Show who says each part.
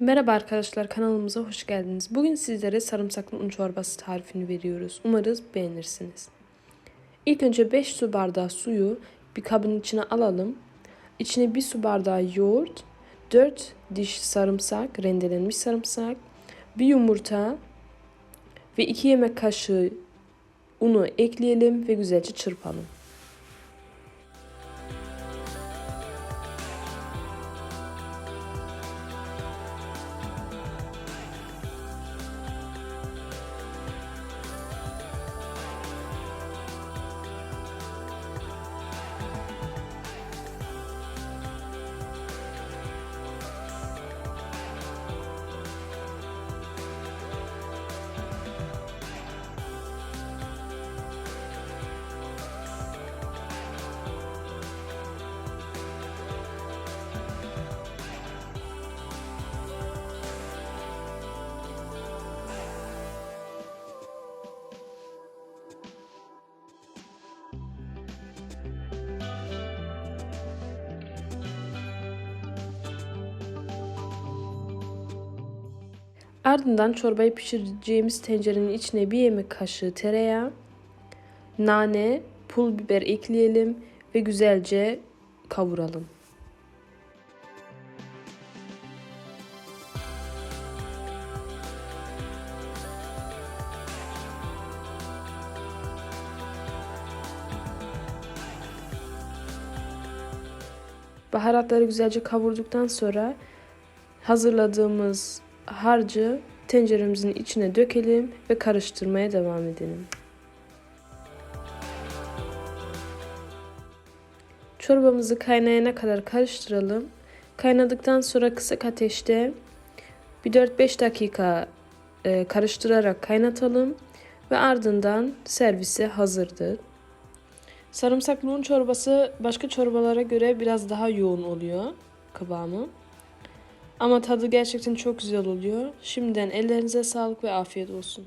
Speaker 1: Merhaba arkadaşlar kanalımıza hoş geldiniz. Bugün sizlere sarımsaklı un çorbası tarifini veriyoruz. Umarız beğenirsiniz. İlk önce 5 su bardağı suyu bir kabın içine alalım. İçine 1 su bardağı yoğurt, 4 diş sarımsak, rendelenmiş sarımsak, bir yumurta ve 2 yemek kaşığı unu ekleyelim ve güzelce çırpalım. Ardından çorbayı pişireceğimiz tencerenin içine bir yemek kaşığı tereyağı, nane, pul biber ekleyelim ve güzelce kavuralım. Baharatları güzelce kavurduktan sonra hazırladığımız harcı tenceremizin içine dökelim ve karıştırmaya devam edelim. Çorbamızı kaynayana kadar karıştıralım. Kaynadıktan sonra kısık ateşte bir 4-5 dakika e, karıştırarak kaynatalım ve ardından servise hazırdır. Sarımsaklı un çorbası başka çorbalara göre biraz daha yoğun oluyor kıvamı. Ama tadı gerçekten çok güzel oluyor. Şimdiden ellerinize sağlık ve afiyet olsun.